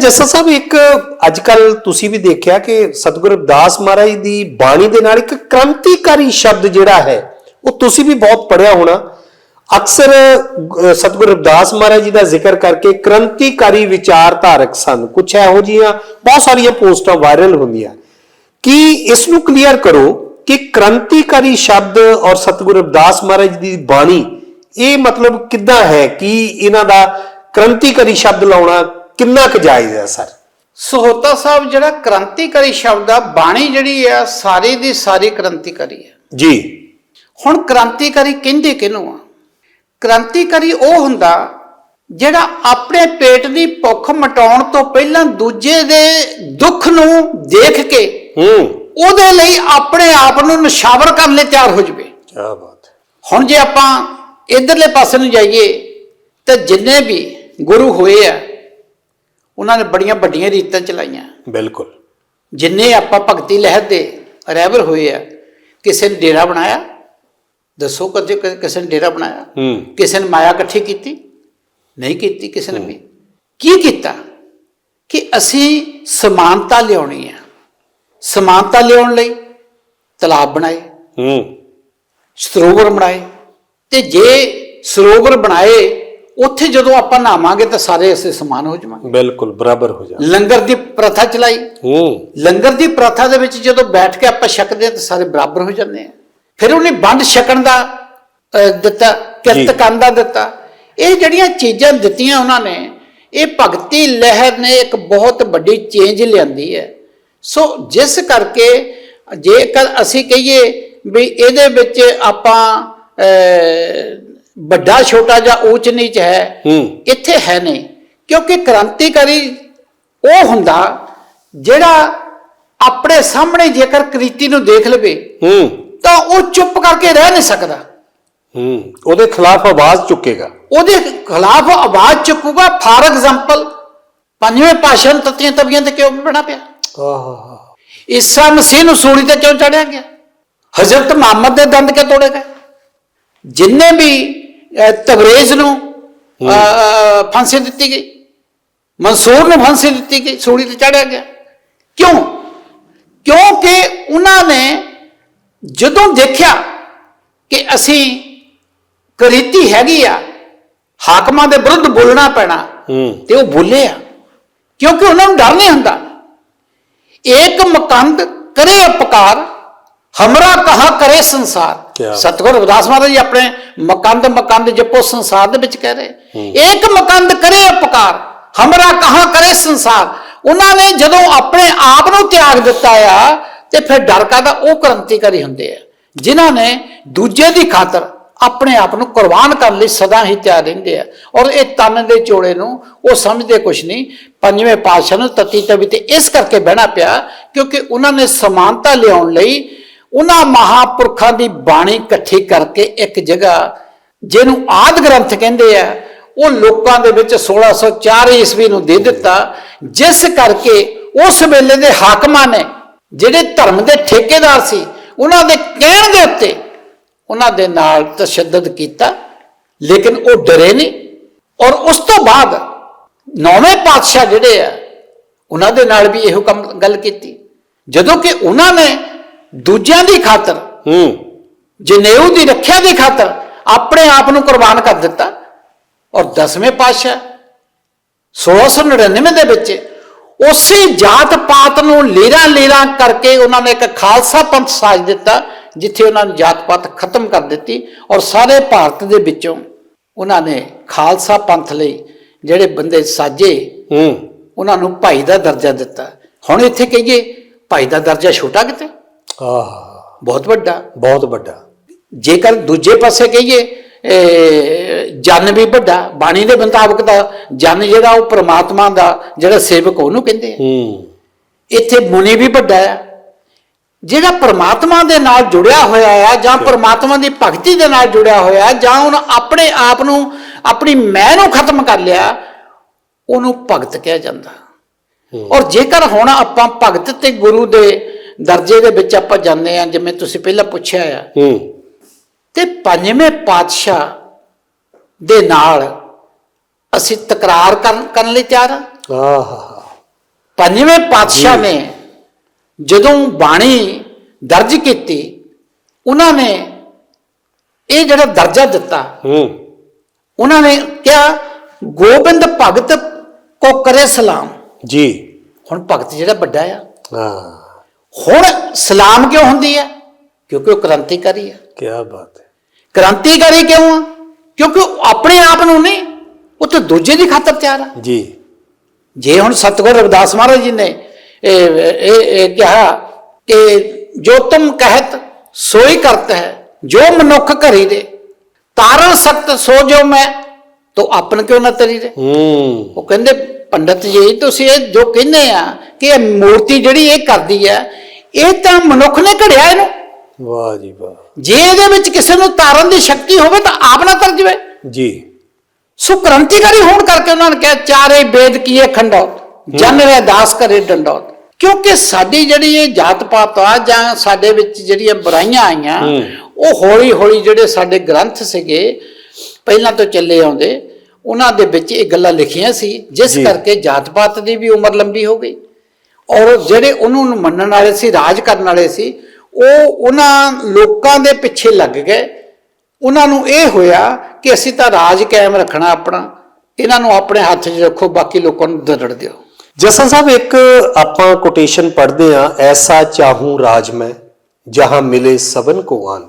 ਜੱਸਾ ਸਾਹਿਬ, ਇੱਕ ਅੱਜ ਕੱਲ ਤੁਸੀਂ ਵੀ ਦੇਖਿਆ ਕਿ ਸਤਿਗੁਰੂ ਅਰਦਾਸ ਮਹਾਰਾਜ ਦੀ ਬਾਣੀ ਦੇ ਨਾਲ ਇੱਕ ਕ੍ਰਾਂਤੀਕਾਰੀ ਸ਼ਬਦ ਜਿਹੜਾ ਹੈ, ਉਹ ਤੁਸੀਂ ਵੀ ਬਹੁਤ ਪੜਿਆ ਹੋਣਾ। ਅਕਸਰ ਸਤਿਗੁਰੂ ਅਰਦਾਸ ਮਹਾਰਾਜ ਜੀ ਦਾ ਜ਼ਿਕਰ ਕਰਕੇ ਕ੍ਰਾਂਤੀਕਾਰੀ ਵਿਚਾਰਧਾਰਕ ਸਨ। ਕੁਝ ਇਹੋ ਜੀਆਂ ਬਹੁਤ ਸਾਰੀਆਂ ਪੋਸਟਾਂ ਵਾਇਰਲ ਹੁੰਦੀਆਂ। ਕੀ ਇਸ ਨੂੰ ਕਲੀਅਰ ਕਰੋ ਕਿ ਕ੍ਰਾਂਤੀਕਾਰੀ ਸ਼ਬਦ ਔਰ ਸਤਿਗੁਰੂ ਅਰਦਾਸ ਮਹਾਰਾਜ ਦੀ ਬਾਣੀ, ਇਹ ਮਤਲਬ ਕਿੱਦਾਂ ਹੈ? ਕਿ ਇਹਨਾਂ ਦਾ ਕ੍ਰਾਂਤੀਕਾਰੀ ਸ਼ਬਦ ਲਾਉਣਾ ਕਿੰਨਾ ਕੁ ਜਾਇਜ਼ ਹੈ ਸਰ? ਸਹੋਤਾ ਸਾਹਿਬ ਜਿਹੜਾ ਕ੍ਰਾਂਤੀਕਾਰੀ ਸ਼ਬਦ ਆ ਬਾਣੀ ਜਿਹੜੀ ਆ ਸਾਰੀ ਦੀ ਸਾਰੀ ਕ੍ਰਾਂਤੀਕਾਰੀ ਆ। ਜੀ। ਹੁਣ ਕ੍ਰਾਂਤੀਕਾਰੀ ਕਹਿੰਦੇ ਕਿਹਨੂੰ ਆ? ਕ੍ਰਾਂਤੀਕਾਰੀ ਉਹ ਹੁੰਦਾ ਜਿਹੜਾ ਆਪਣੇ ਪੇਟ ਦੀ ਭੁੱਖ ਮਟਾਉਣ ਤੋਂ ਪਹਿਲਾਂ ਦੂਜੇ ਦੇ ਦੁੱਖ ਨੂੰ ਦੇਖ ਕੇ ਹੂੰ। ਉਹਦੇ ਲਈ ਆਪਣੇ ਆਪ ਨੂੰ ਨਿਸ਼ਾਵਰ ਕਰਨ ਲਈ ਤਿਆਰ ਹੋ ਜਵੇ। ਕੀ ਬਾਤ ਹੁਣ ਜੇ ਆਪਾਂ ਇਧਰਲੇ ਪਾਸੇ ਨੂੰ ਜਾਈਏ ਤੇ ਜਿੰਨੇ ਵੀ ਗੁਰੂ ਹੋਏ ਆ ਉਹਨਾਂ ਨੇ ਬੜੀਆਂ ਵੱਡੀਆਂ ਰੀਤਾਂ ਚਲਾਈਆਂ। ਬਿਲਕੁਲ। ਜਿੰਨੇ ਆਪਾਂ ਭਗਤੀ ਲਹਿਰ ਦੇ ਰਹਿਬਰ ਹੋਏ ਆ ਕਿਸੇ ਨੇ ਡੇਰਾ ਬਣਾਇਆ? ਦੱਸੋ ਕਦੇ ਕਿਸੇ ਨੇ ਡੇਰਾ ਬਣਾਇਆ? ਕਿਸੇ ਨੇ ਮਾਇਆ ਇਕੱਠੀ ਕੀਤੀ? ਨਹੀਂ ਕੀਤੀ ਕਿਸੇ ਨੇ ਵੀ। ਕੀ ਕੀਤਾ? ਕਿ ਅਸੀਂ ਸਮਾਨਤਾ ਲਿਆਉਣੀ ਆ। ਸਮਾਨਤਾ ਲਿਆਉਣ ਲਈ ਤਲਾਬ ਬਣਾਏ ਹੂੰ। ਸਰੋਵਰ ਬਣਾਏ। ਤੇ ਜੇ ਸਰੋਵਰ ਬਣਾਏ ਉੱਥੇ ਜਦੋਂ ਆਪਾਂ ਨਹਾਵਾਂਗੇ ਤਾਂ ਸਾਰੇ ਅਸੀਂ ਸਮਾਨ ਹੋ ਜਾਵਾਂਗੇ। ਬਿਲਕੁਲ ਬਰਾਬਰ ਹੋ ਜਾ ਲੰਗਰ ਦੀ ਪ੍ਰਥਾ ਚਲਾਈ। ਹੂੰ। ਲੰਗਰ ਦੀ ਪ੍ਰਥਾ ਦੇ ਵਿੱਚ ਜਦੋਂ ਬੈਠ ਕੇ ਆਪਾਂ ਛਕਦੇ ਹਾਂ ਤਾਂ ਸਾਰੇ ਬਰਾਬਰ ਹੋ ਜਾਂਦੇ ਆ। ਫਿਰ ਉਹਨੇ ਵੰਡ ਛਕਣ ਦਾ ਦਿੱਤਾ। ਕਿਰਤ ਕਰਨ ਦਾ ਦਿੱਤਾ। ਇਹ ਜਿਹੜੀਆਂ ਚੀਜ਼ਾਂ ਦਿੱਤੀਆਂ ਉਹਨਾਂ ਨੇ ਇਹ ਭਗਤੀ ਲਹਿਰ ਨੇ ਇੱਕ ਬਹੁਤ ਵੱਡੀ ਚੇਂਜ ਲਿਆਂਦੀ ਹੈ। ਸੋ ਜਿਸ ਕਰਕੇ ਜੇਕਰ ਅਸੀਂ ਕਹੀਏ ਵੀ ਇਹਦੇ ਵਿੱਚ ਆਪਾਂ ਵੱਡਾ ਛੋਟਾ ਜਾਂ ਊਚ ਨੀਚ ਹੈ ਇੱਥੇ ਹੈ ਨਹੀਂ। ਕਿਉਂਕਿ ਕ੍ਰਾਂਤੀਕਾਰੀ ਉਹ ਹੁੰਦਾ ਜਿਹੜਾ ਆਪਣੇ ਸਾਹਮਣੇ ਜੇਕਰ ਕ੍ਰਿਤੀ ਨੂੰ ਦੇਖ ਲਵੇ ਹੂੰ। ਤਾਂ ਉਹ ਚੁੱਪ ਕਰਕੇ ਰਹਿ ਨਹੀਂ ਸਕਦਾ। ਹੂੰ। ਉਹਦੇ ਖਿਲਾਫ ਆਵਾਜ਼ ਚੁੱਕੇਗਾ। ਉਹਦੇ ਖਿਲਾਫ ਆਵਾਜ਼ ਚੁੱਕੂਗਾ। ਫਾਰ ਐਗਜ਼ਾਮਪਲ ਪੰਜਵੇਂ ਪਾਸ਼ਾ ਨੂੰ ਤਤੀਆਂ ਤਬੀਆਂ ਤੇ ਕਿਉਂ ਬਣਾ ਪਿਆ? ਆਹ ਈਸਾ ਮਸੀਹ ਨੂੰ ਸੂਲੀ ਤੇ ਕਿਉਂ ਚੜਿਆ ਗਿਆ? ਹਜ਼ਰਤ ਮੁਹੰਮਦ ਦੇ ਦੰਦ ਕਿਉਂ ਤੋੜੇ ਗਏ? ਜਿੰਨੇ ਵੀ ਤਬਰੇਜ਼ ਨੂੰ ਫਾਂਸੀ ਦਿੱਤੀ ਗਈ। ਮਨਸੂਰ ਨੂੰ ਫਾਂਸੀ ਦਿੱਤੀ ਗਈ ਸੂਲੀ ਤੇ ਚੜਿਆ ਗਿਆ। ਕਿਉਂ? ਕਿਉਂਕਿ ਉਹਨਾਂ ਨੇ ਜਦੋਂ ਦੇਖਿਆ ਕਿ ਅਸੀਂ ਕਰੀਤੀ ਹੈਗੀ ਆ ਹਾਕਮਾਂ ਦੇ ਵਿਰੁੱਧ ਬੋਲਣਾ ਪੈਣਾ ਤੇ ਉਹ ਬੋਲੇ ਆ। ਕਿਉਂਕਿ ਉਹਨਾਂ ਨੂੰ ਡਰ ਨਹੀਂ ਹੁੰਦਾ। ਏਕ ਮਕੰਦ ਕਰੇ ਉਪਕਾਰ ਹਮਰਾ ਕਹਾ ਕਰੇ ਸੰਸਾਰ। ਸਤਿਗੁਰ ਰਵਿਦਾਸ ਮਹਾਰਾਜ ਜੀ ਆਪਣੇ ਮਕੰਦ ਮਕੰਦ ਜਪੋ ਸੰਸਾਰ ਦੇ ਵਿੱਚ ਕਹਿ ਰਹੇ। ਏਕ ਮਕੰਦ ਕਰੇ ਉਪਕਾਰ ਹਮਰਾ ਕਹਾ ਕਰੇ ਸੰਸਾਰ। ਉਹਨਾਂ ਨੇ ਜਦੋਂ ਆਪਣੇ ਆਪ ਨੂੰ ਤਿਆਗ ਦਿੱਤਾ ਆ ਤੇ ਫਿਰ ਡਰ ਕਾਦਾ ਉਹ ਕ੍ਰਾਂਤੀਕਾਰੀ ਹੁੰਦੇ ਆ ਜਿਨ੍ਹਾਂ ਨੇ ਦੂਜੇ ਦੀ ਖਾਤਰ ਆਪਣੇ ਆਪ ਨੂੰ ਕੁਰਬਾਨ ਕਰਨ ਲਈ ਸਦਾ ਹੀ ਤਿਆਰ ਰਹਿੰਦੇ ਆ। ਔਰ ਇਹ ਤਨ ਦੇ ਚੋੜੇ ਨੂੰ ਉਹ ਸਮਝਦੇ ਕੁਛ ਨਹੀਂ। ਪੰਜਵੇਂ ਪਾਤਸ਼ਾਹ ਨੂੰ ਤਤੀ ਤਵੀ ਤੇ ਇਸ ਕਰਕੇ ਬਹਿਣਾ ਪਿਆ ਕਿਉਂਕਿ ਉਹਨਾਂ ਨੇ ਸਮਾਨਤਾ ਲਿਆਉਣ ਲਈ ਉਹਨਾਂ ਮਹਾਪੁਰਖਾਂ ਦੀ ਬਾਣੀ ਇਕੱਠੀ ਕਰਕੇ ਇੱਕ ਜਗ੍ਹਾ, ਜਿਹਨੂੰ ਆਦ ਗ੍ਰੰਥ ਕਹਿੰਦੇ ਆ, ਉਹ ਲੋਕਾਂ ਦੇ ਵਿੱਚ 1604 ਈਸਵੀ ਨੂੰ ਦੇ ਦਿੱਤਾ, ਜਿਸ ਕਰਕੇ ਉਸ ਵੇਲੇ ਦੇ ਹਾਕਮਾਂ ਨੇ, ਜਿਹੜੇ ਧਰਮ ਦੇ ਠੇਕੇਦਾਰ ਸੀ, ਉਹਨਾਂ ਦੇ ਕਹਿਣ ਦੇ ਉੱਤੇ ਉਹਨਾਂ ਦੇ ਨਾਲ ਤਸ਼ੱਦਦ ਕੀਤਾ, ਲੇਕਿਨ ਉਹ ਡਰੇ ਨਹੀਂ। ਔਰ ਉਸ ਤੋਂ ਬਾਅਦ ਨੌਵੇਂ ਪਾਤਸ਼ਾਹ ਜਿਹੜੇ ਆ, ਉਹਨਾਂ ਦੇ ਨਾਲ ਵੀ ਇਹੋ ਕੰਮ ਗੱਲ ਕੀਤੀ। ਜਦੋਂ ਕਿ ਉਹਨਾਂ ਨੇ ਦੂਜਿਆਂ ਦੀ ਖਾਤਰ ਹੂੰ। ਜਨੇਊ ਦੀ ਰੱਖਿਆ ਦੀ ਖਾਤਰ ਆਪਣੇ ਆਪ ਨੂੰ ਕੁਰਬਾਨ ਕਰ ਦਿੱਤਾ ਔਰ ਦਸਵੇਂ ਪਾਤਸ਼ਾਹ 1699 ਦੇ ਵਿੱਚ ਉਸੇ ਜਾਤ ਪਾਤ ਨੂੰ ਲੀਰਾ ਲੀਰਾ ਕਰਕੇ ਉਹਨਾਂ ਨੇ ਇੱਕ ਖਾਲਸਾ ਪੰਥ ਸਾਜ ਦਿੱਤਾ ਜਿੱਥੇ ਉਹਨਾਂ ਨੇ ਜਾਤ ਪਾਤ ਖਤਮ ਕਰ ਦਿੱਤੀ ਔਰ ਸਾਰੇ ਭਾਰਤ ਦੇ ਵਿੱਚੋਂ ਉਹਨਾਂ ਨੇ ਖਾਲਸਾ ਪੰਥ ਲਈ ਜਿਹੜੇ ਬੰਦੇ ਸਾਜੇ ਹੂੰ। ਉਹਨਾਂ ਨੂੰ ਭਾਈ ਦਾ ਦਰਜਾ ਦਿੱਤਾ। ਹੁਣ ਇੱਥੇ ਕਹੀਏ ਭਾਈ ਦਾ ਦਰਜਾ ਛੋਟਾ ਕਿਤੇ ਆਹ। ਬਹੁਤ ਵੱਡਾ। ਬਹੁਤ ਵੱਡਾ। ਜੇਕਰ ਦੂਜੇ ਪਾਸੇ ਕਹੀਏ ਜਨ ਵੀ ਵੱਡਾ ਬਾਣੀ ਦੇ ਮੁਤਾਬਕ ਤਾਂ ਜਨ ਜਿਹੜਾ ਉਹ ਪ੍ਰਮਾਤਮਾ ਦਾ ਜਿਹੜਾ ਸੇਵਕ ਉਹਨੂੰ ਕਹਿੰਦੇ ਆ। ਹੂੰ। ਇੱਥੇ ਮੁਨੀ ਵੀ ਵੱਡਾ ਆ। ਜਿਹੜਾ ਪ੍ਰਮਾਤਮਾ ਦੇ ਨਾਲ ਜੁੜਿਆ ਹੋਇਆ ਆ ਜਾਂ ਪ੍ਰਮਾਤਮਾ ਦੀ ਭਗਤੀ ਦੇ ਨਾਲ ਜੁੜਿਆ ਹੋਇਆ ਹੈ, ਜਾਂ ਉਹਨ ਆਪਣੇ ਆਪ ਨੂੰ ਆਪਣੀ ਮੈਂ ਨੂੰ ਖਤਮ ਕਰ ਲਿਆ ਉਹਨੂੰ ਭਗਤ ਕਿਹਾ ਜਾਂਦਾ। ਔਰ ਜੇਕਰ ਹੁਣ ਆਪਾਂ ਭਗਤ ਤੇ ਗੁਰੂ ਦੇ ਦਰਜੇ ਦੇ ਵਿੱਚ ਆਪਾਂ ਜਾਂਦੇ ਆ ਜਿਵੇਂ ਤੁਸੀਂ ਪਹਿਲਾਂ ਪੁੱਛਿਆ ਆ। ਹੂੰ। ਤੇ ਪੰਜਵੇਂ ਪਾਤਸ਼ਾਹ ਦੇ ਨਾਲ ਅਸੀਂ ਤਕਰਾਰ ਕਰਨ ਕਰਨ ਲਈ ਤਿਆਰ ਆਹ। ਪੰਜਵੇਂ ਪਾਤਸ਼ਾਹ। ਨੇ ਜਦੋਂ ਬਾਣੀ ਦਰਜ ਕੀਤੀ ਉਹਨਾਂ ਨੇ ਇਹ ਜਿਹੜਾ ਦਰਜਾ ਦਿੱਤਾ ਹੂੰ। ਉਹਨਾਂ ਨੇ ਕਿਹਾ ਗੋਬਿੰਦ ਭਗਤ ਕੋ ਕਰੇ ਸਲਾਮ। ਜੀ। ਹੁਣ ਭਗਤ ਜਿਹੜਾ ਵੱਡਾ ਆ। ਹਾਂ। ਹੁਣ ਸਲਾਮ ਕਿਉਂ ਹੁੰਦੀ ਹੈ? ਕਿਉਂਕਿ ਉਹ ਕ੍ਰਾਂਤੀਕਾਰੀ ਹੈ। ਕੀ ਬਾਤ ਹੈ। ਕ੍ਰਾਂਤੀਕਾਰੀ ਕਿਉਂ ਆ? ਕਿਉਂਕਿ ਉਹ ਆਪਣੇ ਆਪ ਨੂੰ ਨਹੀਂ ਉਹ ਤਾਂ ਦੂਜੇ ਦੀ ਖਾਤਰ ਤਿਆਰ ਆ। ਜੀ। ਜੇ ਹੁਣ ਸਤਗੁਰ ਰਵਿਦਾਸ ਮਹਾਰਾਜ ਜੀ ਨੇ ਇਹ ਕਿਹਾ ਕਿ ਜੋ ਤੁਮ ਕਹਿਤ ਸੋਈ ਕਰਤ ਹੈ ਜੋ ਮਨੁੱਖ ਘਰੀ ਦੇ ਤਾਰਨ ਸਖਤ ਸੋ ਜੋ ਮੈਂ ਤੋ ਆਪਨ ਕਿਉਂ ਨਾ ਤਰੀ ਹੂੰ। ਉਹ ਕਹਿੰਦੇ ਪੰਡਤ ਜੀ ਤੁਸੀਂ ਇਹ ਜੋ ਕਹਿੰਦੇ ਆ ਕਿ ਇਹ ਮੂਰਤੀ ਜਿਹੜੀ ਇਹ ਕਰਦੀ ਹੈ ਇਹ ਤਾਂ ਮਨੁੱਖ ਨੇ ਘੜਿਆ ਇਹਨੂੰ। ਵਾਹ ਜੀ ਵਾਹ। ਜੇ ਇਹਦੇ ਵਿੱਚ ਕਿਸੇ ਨੂੰ ਤਾਰਨ ਦੀ ਸ਼ਕਤੀ ਹੋਵੇ ਤਾਂ ਆਪ ਨਾ ਤਰ ਜਵੇ। ਜੀ। ਸੋ ਕ੍ਰਾਂਤੀਕਾਰੀ ਹੋਣ ਕਰਕੇ ਉਹਨਾਂ ਨੇ ਕਿਹਾ ਚਾਰੇ ਵੇਦ ਕੀਏ ਖੰਡੌਤ ਜਨ ਰੇ ਦਾਸ ਕਰੇ ਡੰਡੌਤ ਕਿਉਂਕਿ ਸਾਡੀ ਜਿਹੜੀ ਇਹ ਜਾਤ ਪਾਤ ਆ ਜਾਂ ਸਾਡੇ ਵਿੱਚ ਜਿਹੜੀਆਂ ਬੁਰਾਈਆਂ ਆਈਆਂ ਹੂੰ। ਉਹ ਹੌਲੀ ਹੌਲੀ ਜਿਹੜੇ ਸਾਡੇ ਗ੍ਰੰਥ ਸੀਗੇ ਪਹਿਲਾਂ ਤੋਂ ਚੱਲੇ ਆਉਂਦੇ ਉਹਨਾਂ ਦੇ ਵਿੱਚ ਇਹ ਗੱਲਾਂ ਲਿਖੀਆਂ ਸੀ ਜਿਸ। ਕਰਕੇ ਜਾਤ ਪਾਤ ਦੀ ਵੀ ਉਮਰ ਲੰਬੀ ਹੋ ਗਈ। ਔਰ ਜਿਹੜੇ ਉਹਨੂੰ ਮੰਨਣ ਵਾਲੇ ਸੀ ਰਾਜ ਕਰਨ ਵਾਲੇ ਸੀ ਉਹ ਉਹਨਾਂ ਲੋਕਾਂ ਦੇ ਪਿੱਛੇ ਲੱਗ ਗਏ। ਉਹਨਾਂ ਨੂੰ ਇਹ ਹੋਇਆ ਕਿ ਅਸੀਂ ਤਾਂ ਰਾਜ ਕਾਇਮ ਰੱਖਣਾ ਆਪਣਾ ਇਹਨਾਂ ਨੂੰ ਆਪਣੇ ਹੱਥ 'ਚ ਰੱਖੋ ਬਾਕੀ ਲੋਕਾਂ ਨੂੰ ਦਰੜ ਦਿਓ। ਜਸਨ ਸਾਹਿਬ ਇੱਕ ਆਪਾਂ ਕੋਟੇਸ਼ਨ ਪੜ੍ਹਦੇ ਆ ਐਸਾ ਚਾਹੂੰ ਰਾਜ ਮੈਂ ਜਹਾਂ ਮਿਲੇ ਸਬਨ ਕੋ ਆਨ।